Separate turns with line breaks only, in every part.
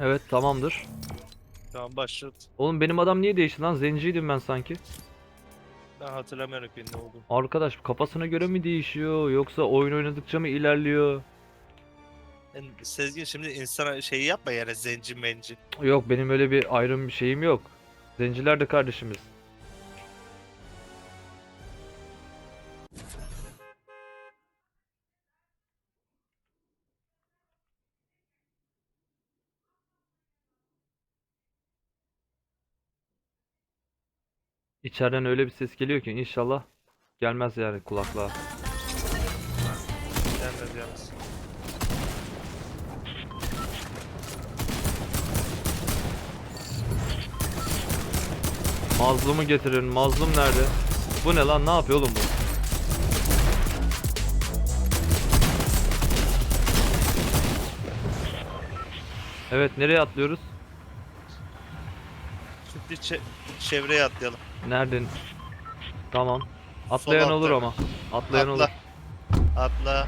Evet tamamdır.
Tamam başlat.
Oğlum benim adam niye değişti lan? Zenciydim ben sanki.
Ben hatırlamıyorum ki ne oldu.
Arkadaş kafasına göre mi değişiyor yoksa oyun oynadıkça mı ilerliyor?
Yani Sezgin şimdi insana şeyi yapma yani zenci menci.
Yok benim öyle bir ayrım bir şeyim yok. Zenciler de kardeşimiz. İçeriden öyle bir ses geliyor ki inşallah gelmez yani kulaklığa.
Gelmez yalnız.
Mazlumu getirin. Mazlum nerede? Bu ne lan? Ne yapıyor oğlum bu? Evet, nereye atlıyoruz?
Şimdi çe- çevreye atlayalım.
Nereden? Tamam. Atlayan olur ama. Atlayan olur.
Atla.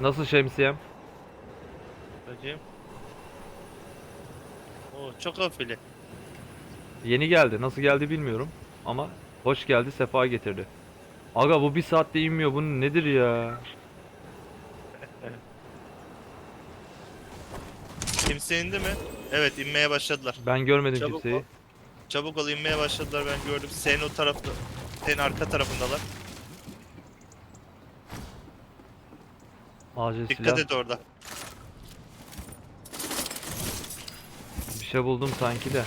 Nasıl şemsiyem?
Bakayım. Oo çok hafifli.
Yeni geldi. Nasıl geldi bilmiyorum. Ama hoş geldi, sefa getirdi. Aga bu bir saatte inmiyor. Bu nedir ya?
Kimse indi mi? Evet inmeye başladılar.
Ben görmedim
Çabuk
kimseyi.
ol. Çabuk ol inmeye başladılar ben gördüm. Senin o tarafta. Senin arka tarafındalar.
Acil
Dikkat
silah.
et orada.
Bir şey buldum sanki de.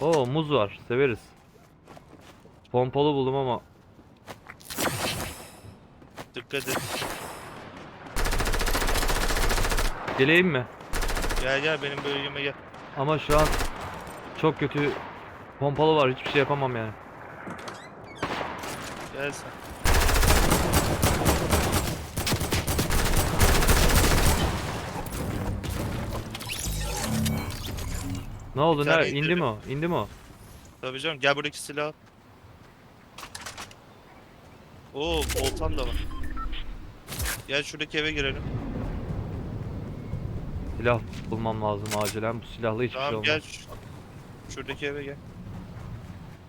Oo muz var. Severiz. Pompalı buldum ama
Dikkat et.
geleyim mi?
Gel gel benim bölgeme gel.
Ama şu an çok kötü pompalı var. Hiçbir şey yapamam yani.
Gel sen.
Ne oldu?
Bir tane
Ne? İndi
indirdim.
mi o? İndi mi o?
Tabii canım gel buradaki silah. al. Oo oltan da var. Gel şuradaki eve girelim.
Silah bulmam lazım acilen. Bu silahla hiçbir şey
Tamam
olmaz.
gel şu- şuradaki eve gel.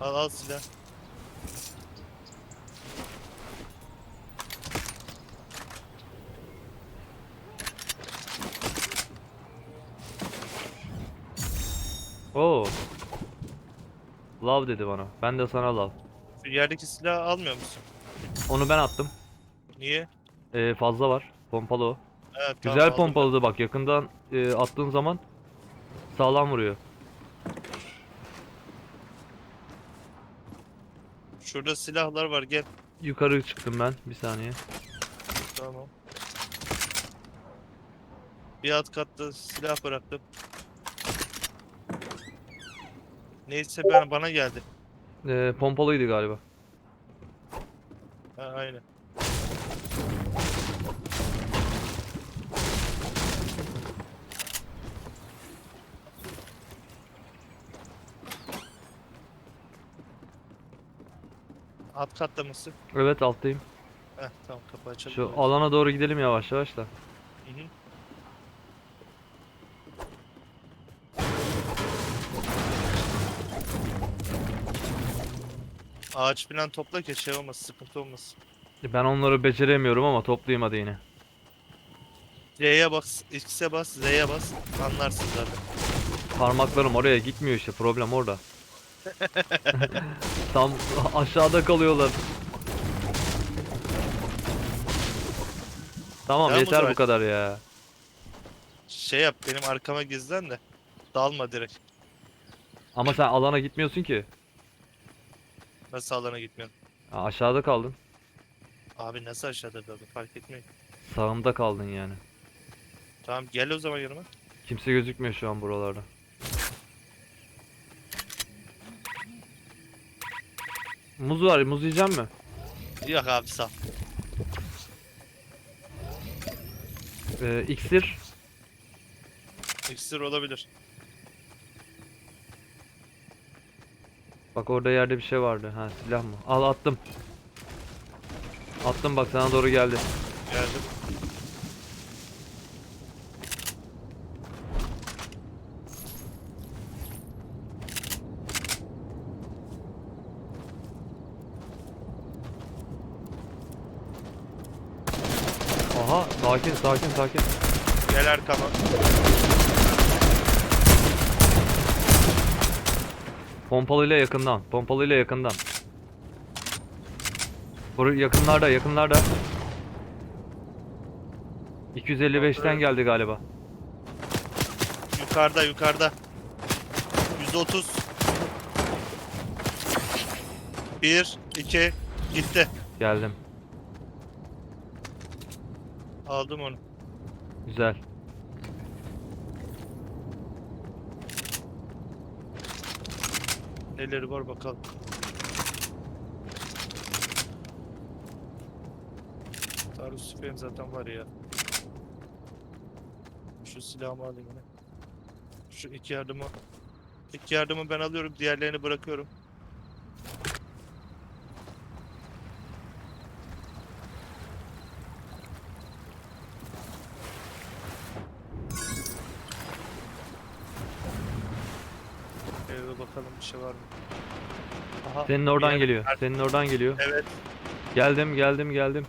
Al al silah.
Oo. Love dedi bana. Ben de sana love.
Şu yerdeki silahı almıyor musun?
Onu ben attım.
Niye?
Ee, fazla var. Pompalı o.
Evet, tamam,
Güzel
aldım
bak. Yakından e, attığın zaman sağlam vuruyor.
ben. Şurada silahlar var gel.
Yukarı çıktım ben. Bir saniye.
Tamam. Bir alt katta silah bıraktım. Neyse ben bana geldi.
Ee, pompalıydı galiba.
Ha, aynen. Alt katta mısın?
Evet alttayım.
Heh tamam kapı açalım.
Şu alana doğru gidelim yavaş yavaş da.
Hı hı. Ağaç falan topla ki şey olmasın, sıkıntı olmasın.
Ben onları beceremiyorum ama toplayayım hadi yine.
Z'ye bas, X'e bas, Z'ye bas. Anlarsın zaten.
Parmaklarım oraya gitmiyor işte. Problem orada. Tam aşağıda kalıyorlar. Tamam
o
yeter bu kadar ya.
Şey yap, benim arkama gizlen de. Dalma direkt.
Ama sen alana gitmiyorsun ki.
Nasıl alana gitmiyorsun?
Ha, aşağıda kaldın.
Abi nasıl aşağıda kaldı fark etmiyor.
Sağımda kaldın yani.
Tamam gel o zaman yanıma.
Kimse gözükmüyor şu an buralarda. Muz var. Muz yiyecek mi?
Yok abi sağ.
Ee, iksir.
İksir olabilir.
Bak orada yerde bir şey vardı. Ha silah mı? Al attım. Attım bak sana doğru geldi.
Geldim.
Aha sakin sakin sakin.
Gel arkama.
Pompalıyla yakından. Pompalıyla yakından. Yakınlarda yakınlarda. 255'ten geldi galiba.
Yukarıda yukarıda. 130. 1 2 gitti.
Geldim.
Aldım onu.
Güzel.
Neleri var bakalım. Taarruz süperim zaten var ya. Şu silahımı alayım yine. Şu iki yardımı iki yardımı ben alıyorum, diğerlerini bırakıyorum. Eve bakalım bir şey var mı? Aha,
Senin
bir
oradan
yer-
geliyor. Senin oradan geliyor.
Evet.
Geldim geldim geldim.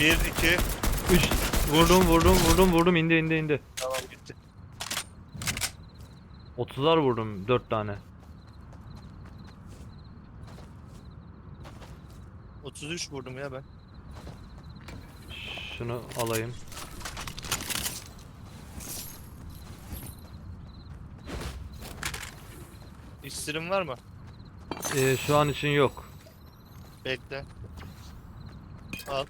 1 2
3 vurdum vurdum vurdum vurdum indi indi indi.
tamam gitti.
30'lar vurdum 4 tane.
33 vurdum ya ben.
Şunu alayım.
İksirim var mı?
Ee, şu an için yok.
Bekle. Al.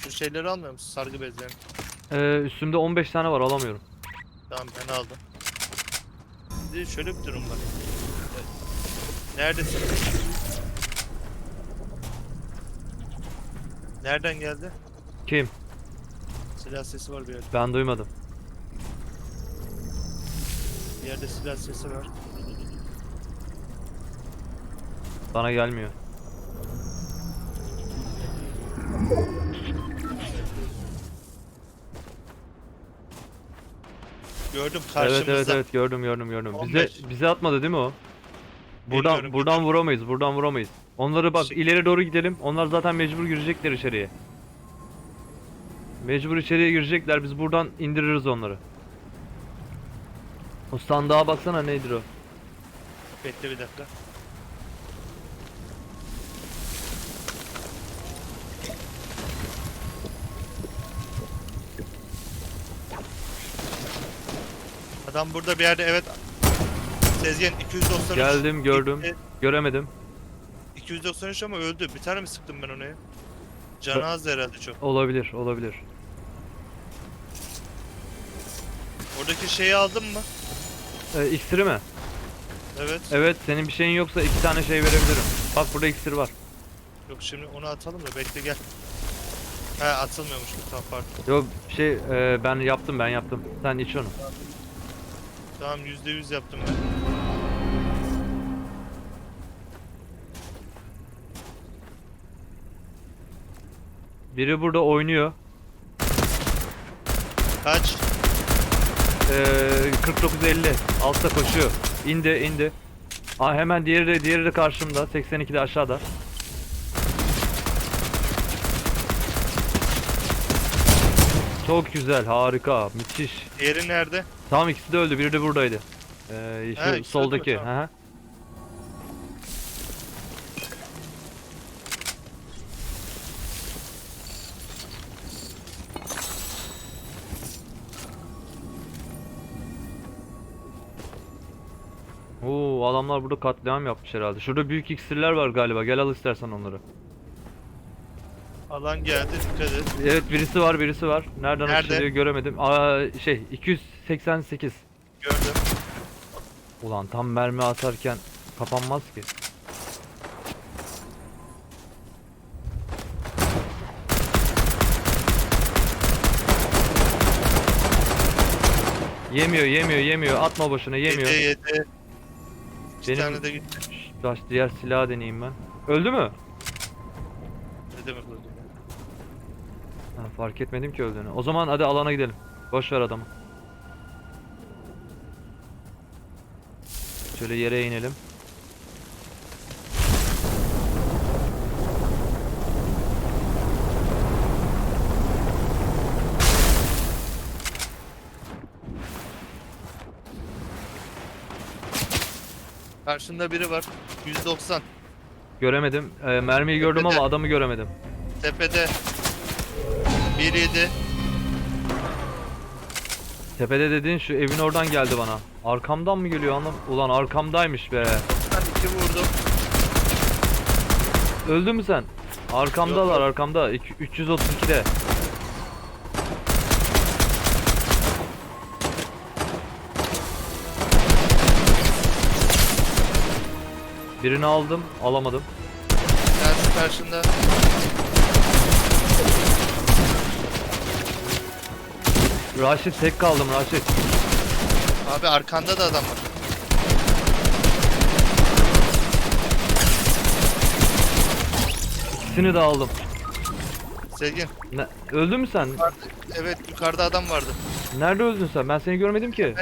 Şu şeyleri almıyor musun? Sargı bezlerini.
Ee, üstümde 15 tane var alamıyorum.
Tamam ben aldım. De şöyle bir durum var. Neredesin? Nereden geldi?
Kim?
Silah sesi var bir yerde.
Ben duymadım.
Bir yerde silah sesi var.
Bana gelmiyor.
Gördüm karşımızda.
Evet evet evet gördüm gördüm gördüm. Bize
15.
bize atmadı değil mi o? Buradan
Bilmiyorum,
buradan vuramayız. Buradan vuramayız. Onları bak
Şey-
ileri doğru gidelim. Onlar zaten mecbur girecekler içeriye. Mecbur içeriye girecekler. Biz buradan indiririz onları. O sandığa baksana nedir o?
Bekle bir dakika. Adam burada bir yerde evet. Sezgin 293.
Geldim gördüm.
gitti.
Göremedim.
293 ama öldü. Bir tane mi sıktım ben ona ya? Canı azdı herhalde çok.
Olabilir olabilir.
Oradaki şeyi aldın mı?
Ee, iksiri mi?
Evet.
Evet senin bir şeyin yoksa iki tane şey verebilirim. Bak burada iksir var.
Yok şimdi onu atalım da bekle gel. He atılmıyormuş bu tamam pardon.
Yok şey e, ben yaptım ben yaptım. Sen iç onu.
Tamam %100 yaptım ben.
Biri burada oynuyor.
Kaç?
Ee, 4950 altta koşuyor. İndi indi. Aa hemen diğeri de diğeri de karşımda. 82'de aşağıda. Çok güzel, harika, müthiş.
Diğeri nerede?
Tamam ikisi de öldü. Biri de buradaydı. Ee, şu
Ha, ikisi öldü
soldaki.
Tamam.
Hı hı. Adamlar burada katliam yapmış herhalde. Şurada büyük iksirler var galiba. Gel al istersen onları.
Alan geldi dikkat et.
Evet birisi var birisi var. Nereden
Nerede?
açılıyor göremedim. Aa şey 288.
Gördüm.
Ulan tam mermi atarken kapanmaz ki. Yemiyor yemiyor yemiyor atma boşuna yemiyor.
Yedi yedi. İki
Benim-
tane de gitti.
Baş diğer silahı deneyeyim ben. Öldü mü?
Ne demek oldu?
Ha, fark etmedim ki öldüğünü. O zaman hadi alana gidelim. Boş ver adamı. Şöyle yere inelim.
Karşında biri var. 190.
Göremedim. Ee, mermiyi gördüm
Tepede.
ama adamı göremedim.
Tepede. 1
Tepede dediğin şu evin oradan geldi bana. Arkamdan mı geliyor anlam? Ulan arkamdaymış be.
Ben 2 vurdum.
Öldü mü sen? Arkamdalar
Yok,
arkamda. İki- 332'de. Birini aldım, alamadım.
Tersi karşında.
Raşit tek kaldım Raşit.
Abi arkanda da adam var.
İkisini de aldım.
Sevgin.
Ne, öldün mü sen?
Evet yukarıda adam vardı.
Nerede öldün sen? Ben seni görmedim ki.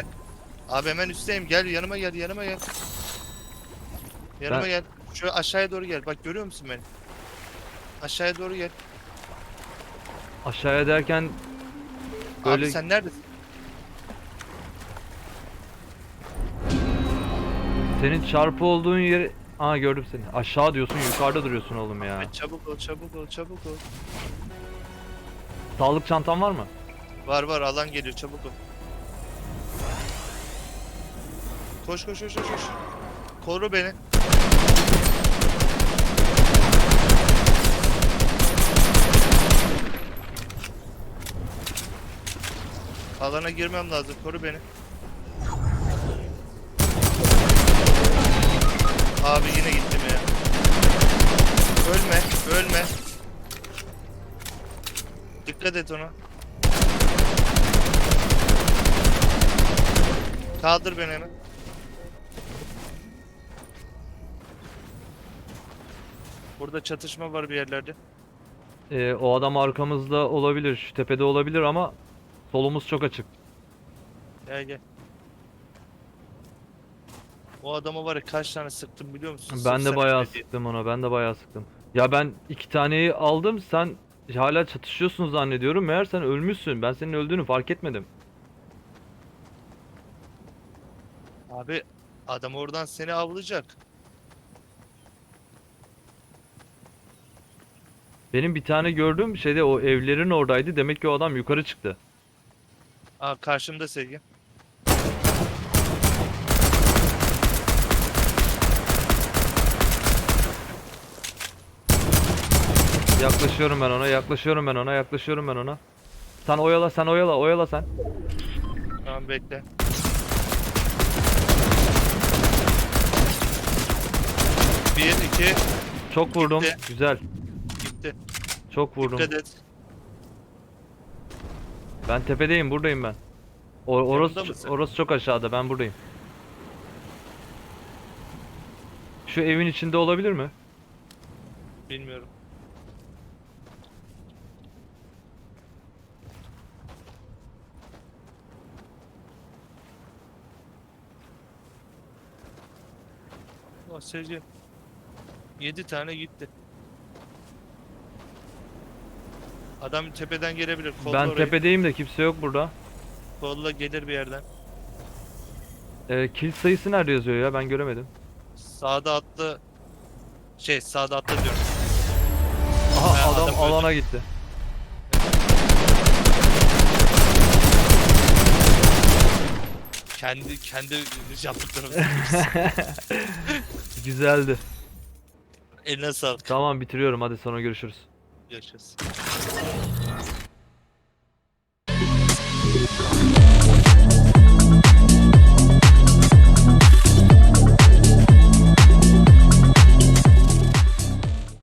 Abi hemen üstteyim. Gel yanıma gel yanıma gel. Yanıma
Ben-
gel. Şu aşağıya doğru gel. Bak görüyor musun beni? Aşağıya doğru gel.
Aşağıya derken Böyle-
Abi sen neredesin?
senin çarpı olduğun yeri... Aa gördüm seni. Aşağı diyorsun, yukarıda duruyorsun oğlum ya.
Abi çabuk ol çabuk ol çabuk ol.
Sağlık çantan var mı?
Var var alan geliyor çabuk ol. Koş koş koş koş. koş. Koru beni. Alana girmem lazım. Koru beni. Abi yine gittim ya. Ölme, ölme. Dikkat et ona. Kaldır beni hemen. Burada çatışma var bir yerlerde.
Ee, o adam arkamızda olabilir, şu tepede olabilir ama solumuz çok açık.
Gel gel. O adama var ya kaç tane sıktım biliyor musun?
Ben de bayağı sıktım ona, ben de bayağı sıktım. Ya ben iki taneyi aldım, sen hala çatışıyorsun zannediyorum. Meğer sen ölmüşsün. Ben senin öldüğünü fark etmedim.
Abi adam oradan seni avlayacak.
Benim bir tane gördüğüm şeyde o evlerin oradaydı. Demek ki o adam yukarı çıktı.
Aa karşımda sevgi.
Yaklaşıyorum ben ona, yaklaşıyorum ben ona, yaklaşıyorum ben ona. Sen oyala, sen oyala, oyala sen.
Tamam bekle. Bir, iki,
Çok vurdum.
Gitti.
Güzel. Çok vurdum.
Dikkat et.
Ben tepedeyim, buradayım ben. O, orası orası çok aşağıda. Ben buradayım. Şu evin içinde olabilir mi?
Bilmiyorum. O sevgi. Yedi tane gitti. Adam tepeden gelebilir. Kolla
ben
orayı.
tepedeyim de kimse yok burada.
Kolla gelir bir yerden.
Ee, kill sayısı nerede yazıyor ya? Ben göremedim.
Sağda atlı şey sağda atlı diyorum.
Aha
Ha,
adam,
adam öldü.
alana gitti.
Kendi kendi yaptıklarımız.
Güzeldi.
Eline sağlık.
Tamam bitiriyorum. Hadi sonra görüşürüz.
Görüşürüz.